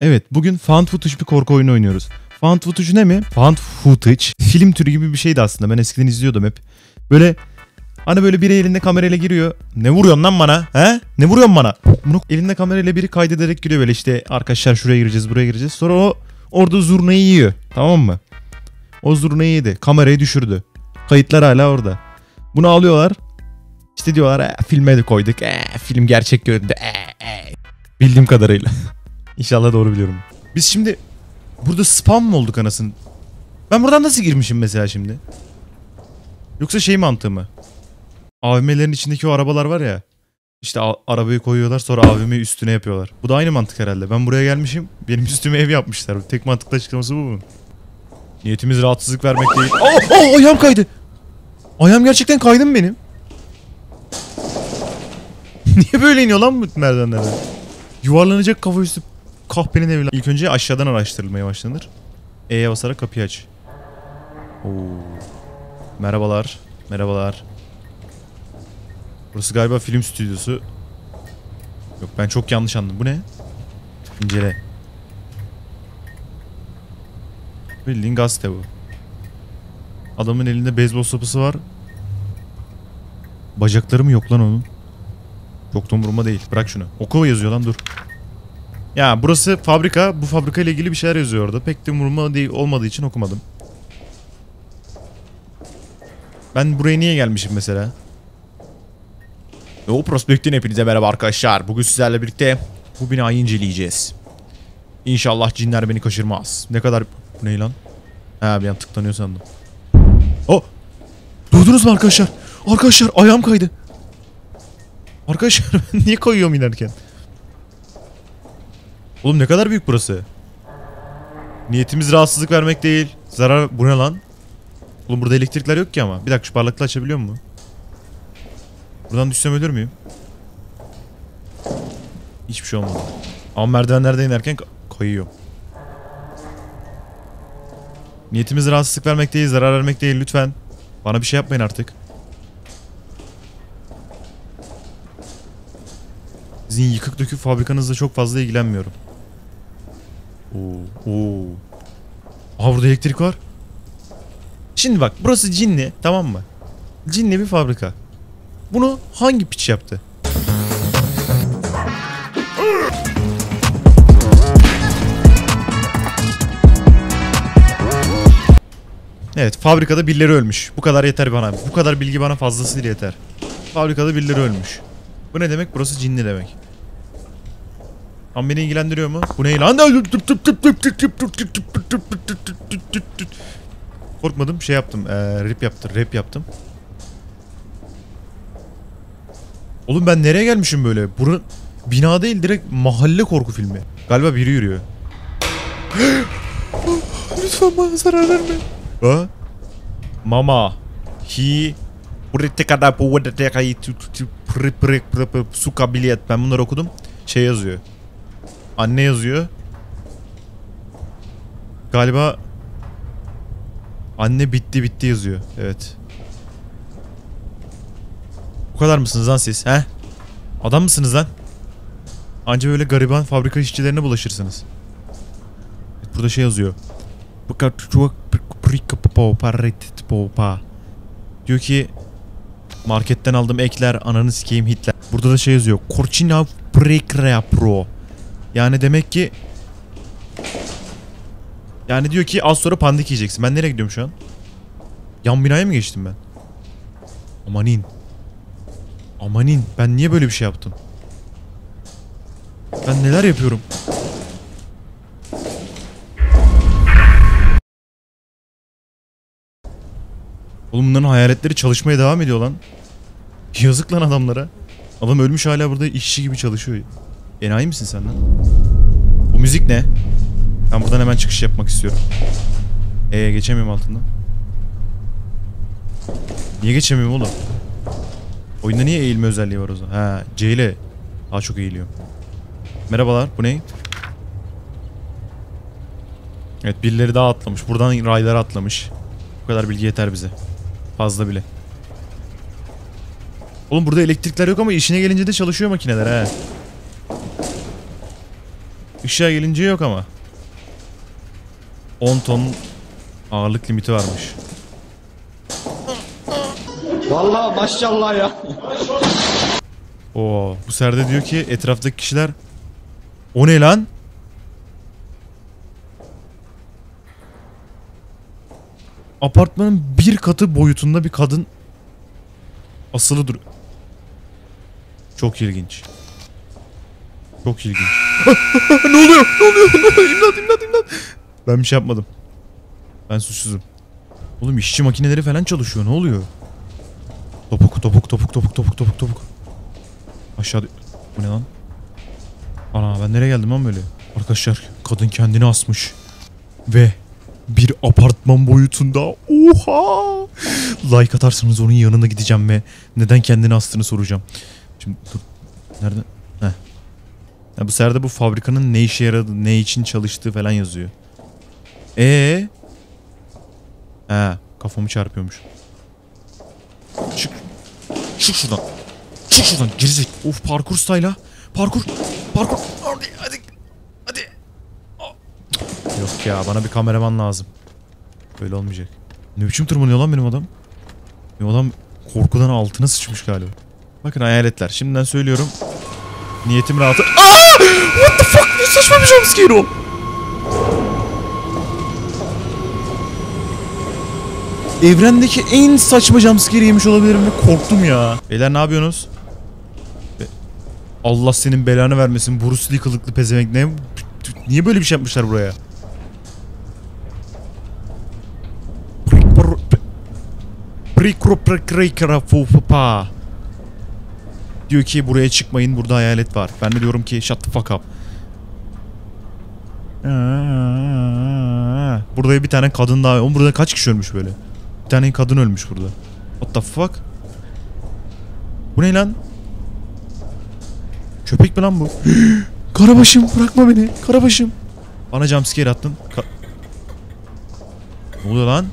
Evet bugün found footage bir korku oyunu oynuyoruz. Found footage ne mi? Found footage film türü gibi bir şeydi aslında. Ben eskiden izliyordum hep. Böyle hani böyle biri elinde kamerayla giriyor. Ne vuruyorsun lan bana? He? Ne vuruyorsun bana? Bunu elinde kamerayla biri kaydederek giriyor böyle işte arkadaşlar şuraya gireceğiz buraya gireceğiz. Sonra o orada zurnayı yiyor. Tamam mı? O zurnayı yedi. Kamerayı düşürdü. Kayıtlar hala orada. Bunu alıyorlar. İşte diyorlar "E, filme de koyduk. E, film gerçek göründü. E, e." Bildiğim kadarıyla. İnşallah doğru biliyorum. Biz şimdi burada spam mı olduk anasını? Ben buradan nasıl girmişim mesela şimdi? Yoksa şey mantığı mı? AVM'lerin içindeki o arabalar var ya. İşte arabayı koyuyorlar sonra AVM'yi üstüne yapıyorlar. Bu da aynı mantık herhalde. Ben buraya gelmişim. Benim üstüme ev yapmışlar. Tek mantıklı açıklaması bu mu? Niyetimiz rahatsızlık vermek değil. Aa, aa, ayağım kaydı. Ayağım gerçekten kaydı mı benim? Niye böyle iniyor lan bu merdivenlerden? Yuvarlanacak kafa üstü kahpenin evi. lan. İlk önce aşağıdan araştırılmaya başlanır. E'ye basarak kapıyı aç. Oo. Merhabalar. Merhabalar. Burası galiba film stüdyosu. Yok ben çok yanlış anladım. Bu ne? İncele. Bildiğin gazete bu. Adamın elinde beyzbol sopası var. Bacakları mı yok lan onun? Çok da değil. Bırak şunu. Oku yazıyor lan dur. Ya burası fabrika. Bu fabrika ile ilgili bir şeyler yazıyor orada. Pek de umurumda değil, olmadığı için okumadım. Ben buraya niye gelmişim mesela? Doğu Prospekt'in hepinize merhaba arkadaşlar. Bugün sizlerle birlikte bu binayı inceleyeceğiz. İnşallah cinler beni kaçırmaz. Ne kadar... Bu ne lan? Ha bir an tıklanıyor sandım. Oh! Duydunuz mu arkadaşlar? Arkadaşlar ayağım kaydı. Arkadaşlar ben niye koyuyorum inerken? Oğlum ne kadar büyük burası. Niyetimiz rahatsızlık vermek değil. Zarar... Bu ne lan? Oğlum burada elektrikler yok ki ama. Bir dakika şu parlaklığı açabiliyor mu? Buradan düşsem ölür müyüm? Hiçbir şey olmadı. Ama merdivenlerden inerken ka- kayıyor. Niyetimiz rahatsızlık vermek değil, zarar vermek değil lütfen. Bana bir şey yapmayın artık. Sizin yıkık dökük fabrikanızla çok fazla ilgilenmiyorum. Oo, oo. Aha burada elektrik var. Şimdi bak burası cinli tamam mı? Cinli bir fabrika. Bunu hangi piç yaptı? Evet fabrikada birileri ölmüş. Bu kadar yeter bana. Bu kadar bilgi bana fazlasıyla yeter. Fabrikada birileri ölmüş. Bu ne demek? Burası cinli demek. Ama beni ilgilendiriyor mu? Bu ne lan? Korkmadım şey yaptım. Ee, rip yaptım. Rap yaptım. Oğlum ben nereye gelmişim böyle? Bura bina değil direkt mahalle korku filmi. Galiba biri yürüyor. Lütfen bana zarar verme. Ha? Mama. He Britekada Puvedetekayı Suka bilet. Ben bunları okudum. Şey yazıyor. Anne yazıyor. Galiba Anne bitti bitti yazıyor. Evet. Bu kadar mısınız lan siz? He? Adam mısınız lan? Anca böyle gariban fabrika işçilerine bulaşırsınız. Evet, Burada şey yazıyor. Diyor ki marketten aldım ekler ananı sikeyim Hitler. Burada da şey yazıyor. Korchina Prekrea Pro. Yani demek ki yani diyor ki az sonra pandik yiyeceksin. Ben nereye gidiyorum şu an? Yan binaya mı geçtim ben? Amanin. Amanin. Ben niye böyle bir şey yaptım? Ben neler yapıyorum? Oğlum bunların hayaletleri çalışmaya devam ediyor lan. Yazık lan adamlara. Adam ölmüş hala burada işçi gibi çalışıyor. Enayi misin sen lan? Müzik ne? Ben buradan hemen çıkış yapmak istiyorum. Ee geçemiyorum altından. Niye geçemiyorum oğlum? Oyunda niye eğilme özelliği var o zaman? Ha C ile daha çok eğiliyor. Merhabalar bu ne? Evet birileri daha atlamış. Buradan raylara atlamış. Bu kadar bilgi yeter bize. Fazla bile. Oğlum burada elektrikler yok ama işine gelince de çalışıyor makineler ha. Işığa gelince yok ama. 10 ton ağırlık limiti varmış. Vallahi maşallah ya. Oo, bu serde diyor ki etraftaki kişiler o ne lan? Apartmanın bir katı boyutunda bir kadın asılı dur. Çok ilginç. Çok ilginç. ne oluyor? Ne oluyor? Ne oluyor? İmdat imdat imdat. Ben bir şey yapmadım. Ben suçsuzum. Oğlum işçi makineleri falan çalışıyor. Ne oluyor? Topuk topuk topuk topuk topuk topuk topuk. Aşağı... Bu ne lan? Ana ben nereye geldim lan böyle? Arkadaşlar kadın kendini asmış. Ve bir apartman boyutunda. Oha! Like atarsanız onun yanına gideceğim ve neden kendini astığını soracağım. Şimdi dur. Nerede? Heh. Ya bu serde bu fabrikanın ne işe yaradığı, ne için çalıştığı falan yazıyor. Ee? He, kafamı çarpıyormuş. Çık. Çık şuradan. Çık şuradan gerizek. Of parkur style'a. Parkur. Parkur. Hadi hadi. Hadi. Yok ya bana bir kameraman lazım. Böyle olmayacak. Ne biçim tırmanıyor lan benim adam? Benim adam korkudan altına sıçmış galiba. Bakın hayaletler. Şimdiden söylüyorum. Niyetim rahatı. Aa! What the fuck? Ne saçma bir jumpscare o. Evrendeki en saçma jumpscare yemiş olabilirim ve korktum ya. Beyler ne yapıyorsunuz? Allah senin belanı vermesin. Bruce Lee kılıklı pezevenk ne? Niye böyle bir şey yapmışlar buraya? Prikroprekreykrafupa Diyor ki buraya çıkmayın burada hayalet var. Ben de diyorum ki shut the fuck up. Burada bir tane kadın daha. Oğlum burada kaç kişi ölmüş böyle? Bir tane kadın ölmüş burada. What the fuck? Bu ne lan? Köpek mi lan bu? Karabaşım bırakma beni. Karabaşım. Bana jumpscare attın. Ka- ne oluyor lan?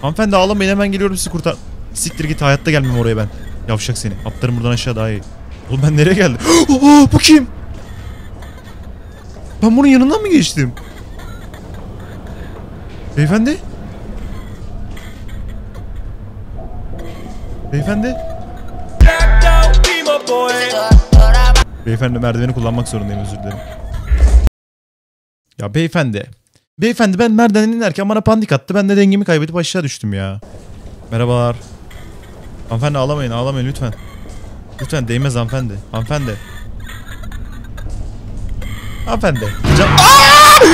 Hanımefendi ağlamayın hemen geliyorum sizi kurtar. Siktir git hayatta gelmem oraya ben. Yavşak seni. Atlarım buradan aşağı daha iyi. Oğlum ben nereye geldim? Aa, bu kim? Ben bunun yanından mı geçtim? Beyefendi? Beyefendi? Beyefendi merdiveni kullanmak zorundayım özür dilerim. Ya beyefendi. Beyefendi ben merdivenden inerken bana pandik attı. Ben de dengemi kaybedip aşağı düştüm ya. Merhabalar. Hanımefendi ağlamayın ağlamayın lütfen. Lütfen değmez hanımefendi. Hanımefendi. Hanımefendi. Cam... Aa!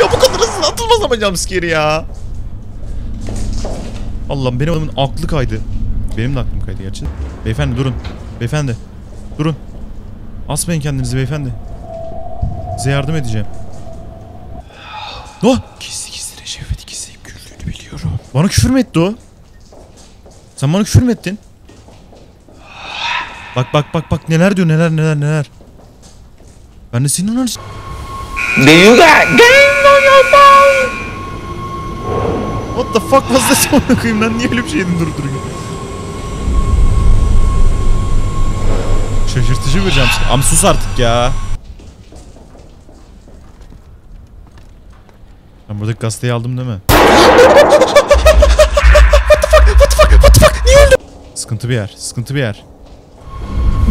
Ya bu kadar hızlı atılmaz ama jumpscare ya. Allah'ım benim adamın aklı kaydı. Benim de aklım kaydı gerçi. Beyefendi durun. Beyefendi. Durun. Asmayın kendinizi beyefendi. Size yardım edeceğim. Oh! Gizli gizli Recep İvedik izleyip güldüğünü biliyorum. Bana küfür mü etti o? Sen bana küfür mü ettin? Bak bak bak bak neler diyor neler neler neler. Ben de senin ananı Do you got game on your phone? What the fuck was that amına koyayım lan niye öyle bir şey yedin durup dururken? Şaşırtıcı bir jumpscare. Ama sus artık ya. Ben buradaki gazeteyi aldım değil mi? Sıkıntı bir yer. Sıkıntı bir yer.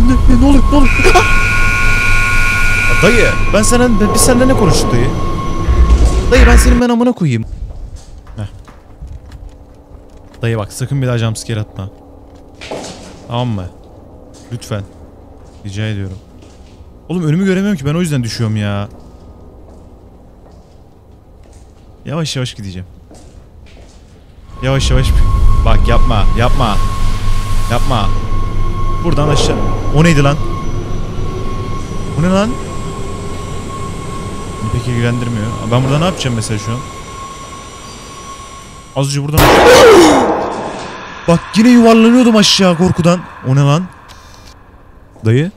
Ne, ne, ne oluyor? Ne oluyor? Ya dayı ben senden biz seninle ne konuştuk dayı? Dayı ben senin ben amına koyayım. Heh. Dayı bak sakın bir daha jumpscare atma. Tamam mı? Lütfen. Rica ediyorum. Oğlum önümü göremiyorum ki ben o yüzden düşüyorum ya. Yavaş yavaş gideceğim. Yavaş yavaş. Bak yapma yapma. Yapma. Buradan aşağı. O neydi lan? Bu ne lan? Beni pek ilgilendirmiyor. Ben burada ne yapacağım mesela şu an? Az önce buradan... Bak yine yuvarlanıyordum aşağı korkudan. O ne lan? Dayı?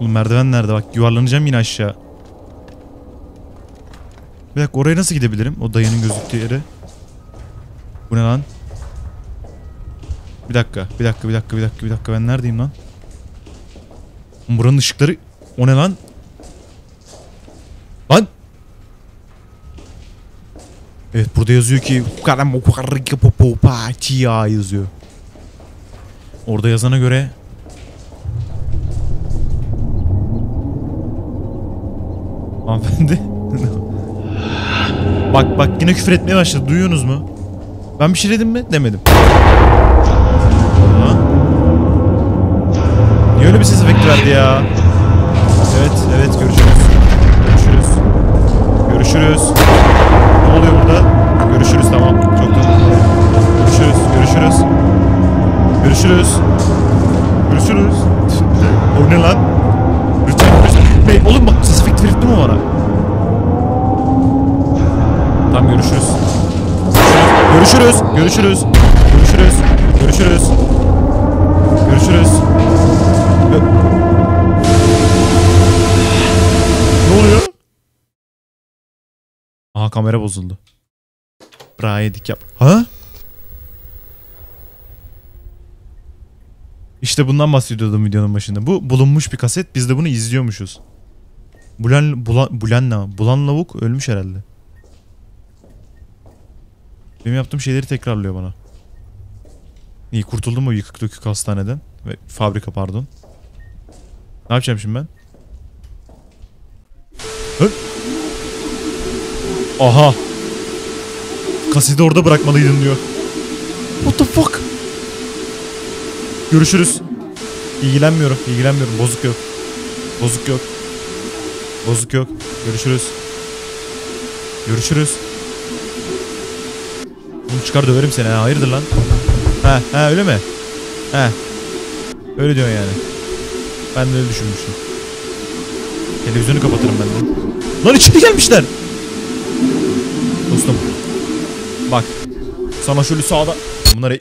Oğlum merdiven nerede? Bak yuvarlanacağım yine aşağı. Bir dakika oraya nasıl gidebilirim? O dayının gözüktüğü yere. Bu ne lan? Bir dakika, bir dakika, bir dakika, bir dakika, bir dakika. Ben neredeyim lan? Buranın ışıkları... O ne lan? Lan! Evet burada yazıyor ki Tia yazıyor. Orada yazana göre Hanımefendi. bak bak yine küfür etmeye başladı. Duyuyorsunuz mu? Ben bir şey dedim mi? Demedim. Ha? Niye öyle bir ses efekti verdi ya? Evet, evet görüşürüz. Görüşürüz. Görüşürüz. Ne oluyor burada? Görüşürüz tamam. Çok da. Görüşürüz. Görüşürüz. Görüşürüz. Görüşürüz. o ne lan? Lütfen. lütfen. Bey, oğlum bak ses efekti verip mi bana? Tamam görüşürüz. Görüşürüz. Görüşürüz. Görüşürüz. Görüşürüz. Görüşürüz. Gö- ne oluyor? Aha kamera bozuldu. Bra yedik yap. Ha? İşte bundan bahsediyordum videonun başında. Bu bulunmuş bir kaset. Biz de bunu izliyormuşuz. Bulan, bulan, bulan, bulan lavuk ölmüş herhalde. Benim yaptığım şeyleri tekrarlıyor bana. İyi kurtuldum o yıkık dökük hastaneden. Ve fabrika pardon. Ne yapacağım şimdi ben? Hı? Aha. Kaseti orada bırakmalıydın diyor. What the fuck? Görüşürüz. İlgilenmiyorum, ilgilenmiyorum. Bozuk yok. Bozuk yok. Bozuk yok. Görüşürüz. Görüşürüz. Bunu çıkar döverim seni ha. Hayırdır lan? Ha, ha öyle mi? Ha. Öyle diyorsun yani. Ben de öyle düşünmüştüm. Televizyonu kapatırım ben de. Lan içeri gelmişler. Dostum. Bak. Sana şöyle sağda... Bunlar